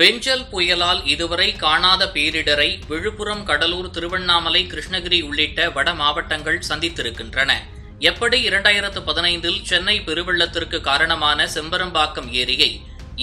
பெஞ்சல் புயலால் இதுவரை காணாத பேரிடரை விழுப்புரம் கடலூர் திருவண்ணாமலை கிருஷ்ணகிரி உள்ளிட்ட வட மாவட்டங்கள் சந்தித்திருக்கின்றன. எப்படி இரண்டாயிரத்து பதினைந்தில் சென்னை பெருவெள்ளத்திற்கு காரணமான செம்பரம்பாக்கம் ஏரியை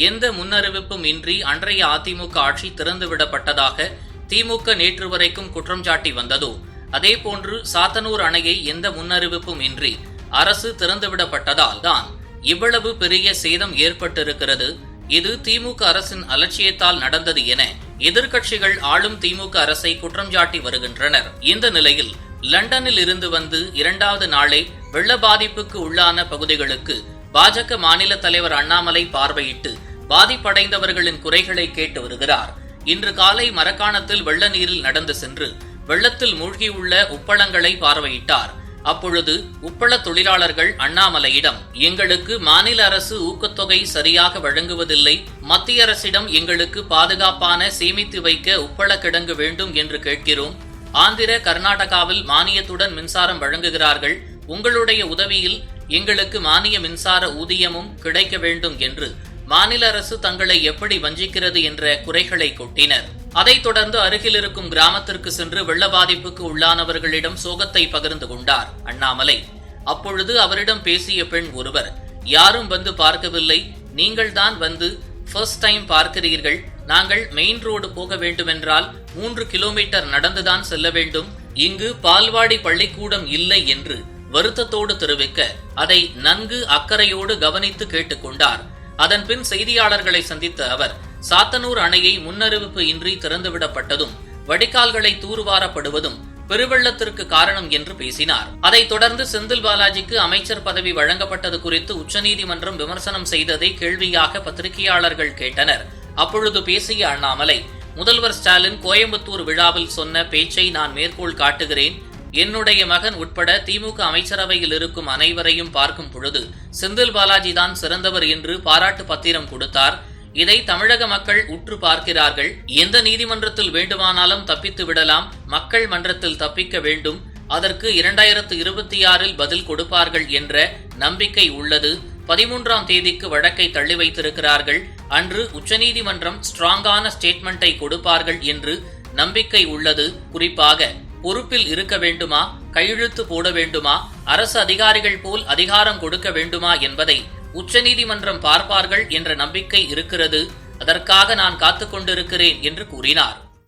எந்த முன்னறிவிப்பும் இன்றி அன்றைய அதிமுக ஆட்சி திறந்துவிடப்பட்டதாக திமுக நேற்று வரைக்கும் குற்றம் சாட்டி வந்ததோ அதேபோன்று சாத்தனூர் அணையை எந்த முன்னறிவிப்பும் இன்றி அரசு திறந்துவிடப்பட்டதால் தான் இவ்வளவு பெரிய சேதம் ஏற்பட்டிருக்கிறது. இது திமுக அரசின் அலட்சியத்தால் நடந்தது என எதிர்க்கட்சிகள் ஆளும் திமுக அரசை குற்றம் சாட்டி வருகின்றனர். இந்த நிலையில் லண்டனில் இருந்து வந்து இரண்டாவது நாளே வெள்ள பாதிப்புக்கு உள்ளான பகுதிகளுக்கு பாஜக மாநில தலைவர் அண்ணாமலை பார்வையிட்டு பாதிப்படைந்தவர்களின் குறைகளை கேட்டு வருகிறார். இன்று காலை மரக்காணத்தில் வெள்ள நீரில் நடந்து சென்று வெள்ளத்தில் மூழ்கியுள்ள உப்பளங்களை பார்வையிட்டார். அப்பொழுது உப்பள தொழிலாளர்கள் அண்ணாமலையிடம் எங்களுக்கு மாநில அரசு ஊக்கத்தொகை சரியாக வழங்குவதில்லை மத்திய அரசிடம் எங்களுக்கு பாதுகாப்பான சேமித்து வைக்க உப்பள கிடங்கு வேண்டும் என்று கேட்கிறோம். ஆந்திர கர்நாடகாவில் மானியத்துடன் மின்சாரம் வழங்குகிறார்கள் உங்களுடைய உதவியில் எங்களுக்கு மானிய மின்சார ஊதியமும் கிடைக்க வேண்டும் என்று மாநில அரசு தங்களை எப்படி வஞ்சிக்கிறது என்ற குறைகளை கொட்டினர். அதைத் தொடர்ந்து அருகில் இருக்கும் கிராமத்திற்கு சென்று வெள்ள பாதிப்புக்கு உள்ளானவர்களிடம் சோகத்தை பகிர்ந்து கொண்டார் அண்ணாமலை. அப்பொழுது அவரிடம் பேசிய பெண் ஒருவர் யாரும் வந்து பார்க்கவில்லை. நீங்கள்தான் வந்து ஃபர்ஸ்ட் டைம் பார்க்கிறீர்கள். நாங்கள் மெயின் ரோடு போக வேண்டுமென்றால் மூன்று கிலோமீட்டர் நடந்துதான் செல்ல வேண்டும். இங்கு பால்வாடி பள்ளிக்கூடம் இல்லை என்று வருத்தத்தோடு தெரிவிக்க அதை நன்கு அக்கறையோடு கவனித்து கேட்டுக்கொண்டார். அதன்பின் செய்தியாளர்களை சந்தித்த அவர் சாத்தனூர் அணையை முன்னறிவிப்பு இன்றி திறந்துவிடப்பட்டதும் வடிகால்களை தூர்வாரப்படுவதும் பெருவெள்ளத்திற்கு காரணம் என்று பேசினார். அதைத் தொடர்ந்து செந்தில் பாலாஜிக்கு அமைச்சர் பதவி வழங்கப்பட்டது குறித்து உச்சநீதிமன்றம் விமர்சனம் செய்ததை கேள்வியாக பத்திரிகையாளர்கள் கேட்டனர். அப்பொழுது பேசிய அண்ணாமலை முதல்வர் ஸ்டாலின் கோயம்புத்தூர் விழாவில் சொன்ன பேச்சை நான் மேற்கோள் காட்டுகிறேன். என்னுடைய மகன் உட்பட திமுக அமைச்சரவையில் இருக்கும் அனைவரையும் பார்க்கும் பொழுது செந்தில் பாலாஜி தான் சிறந்தவர் என்று பாராட்டு பத்திரம் கொடுத்தார். இதை தமிழக மக்கள் உற்று பார்க்கிறார்கள். எந்த நீதிமன்றத்தில் வேண்டுமானாலும் தப்பித்து விடலாம். மக்கள் மன்றத்தில் தப்பிக்க வேண்டும். அதற்கு இரண்டாயிரத்து இருபத்தி ஆறில் பதில் கொடுப்பார்கள் என்ற நம்பிக்கை உள்ளது. பதிமூன்றாம் தேதிக்கு வழக்கை தள்ளி வைத்திருக்கிறார்கள். அன்று உச்சநீதிமன்றம் ஸ்ட்ராங்கான ஸ்டேட்மெண்ட்டை கொடுப்பார்கள் என்று நம்பிக்கை உள்ளது. குறிப்பாக பொறுப்பில் இருக்க வேண்டுமா? கையெழுத்து போட வேண்டுமா? அரசு அதிகாரிகள் போல் அதிகாரம் கொடுக்க வேண்டுமா என்பதை உச்சநீதிமன்றம் பார்ப்பார்கள் என்ற நம்பிக்கை இருக்கிறது. அதற்காக நான் காத்து கொண்டிருக்கிறேன் என்று கூறினார்.